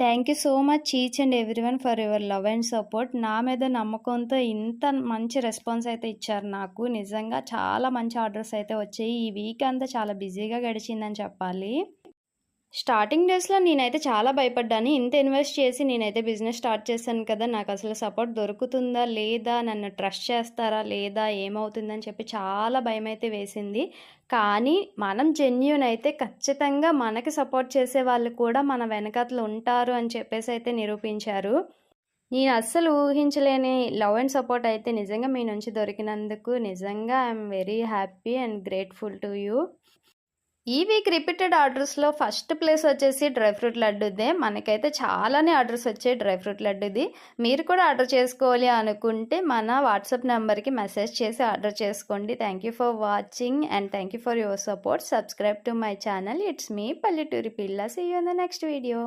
Thank you so much each and everyone for your love and support. నా మీద నమ్మకంతో ఇంత మంచి రెస్పాన్స్ అయితే ఇచ్చారు నాకు. నిజంగా చాలా మంచి ఆర్డర్స్ అయితే వచ్చాయి. ఈ వీక్ అంతా చాలా బిజీగా గడిచిందని చెప్పాలి. స్టార్టింగ్ డేస్‌లో నేనైతే చాలా భయపడ్డాను. ఇంత ఇన్వెస్ట్ చేసి నేనైతే బిజినెస్ స్టార్ట్ చేశాను కదా! నాకు అసలు సపోర్ట్ దొరుకుతుందా? లేదా? నన్ను ట్రస్ట్ చేస్తారా? లేదా? ఏమవుతుందని చెప్పి చాలా భయమైతే వేసింది. కానీ మనం జెన్యున్ అయితే ఖచ్చితంగా మనకి సపోర్ట్ చేసే వాళ్ళు కూడా మన వెనకాతలు ఉంటారు అని చెప్పేసి అయితే నిరూపించారు. నేను అస్సలు ఊహించలేని లవ్ అండ్ సపోర్ట్ అయితే నిజంగా మీ నుంచి దొరికినందుకు నిజంగా I'm very happy and grateful to you. ఈ వీక్ రిపీటెడ్ ఆర్డర్స్‌లో ఫస్ట్ ప్లేస్ వచ్చేసి డ్రై ఫ్రూట్ లడ్డుదే మనకైతే చాలానే ఆర్డర్స్ వచ్చాయి డ్రై ఫ్రూట్ లడ్డుది మీరు కూడా ఆర్డర్ చేసుకోవాలి అనుకుంటే మన వాట్సాప్ నెంబర్కి మెసేజ్ చేసి ఆర్డర్ చేసుకోండి. Thank you for watching and thank you for your support. Subscribe to my channel. It's మీ పల్లెటూరి పిల్ల. See you in the next video.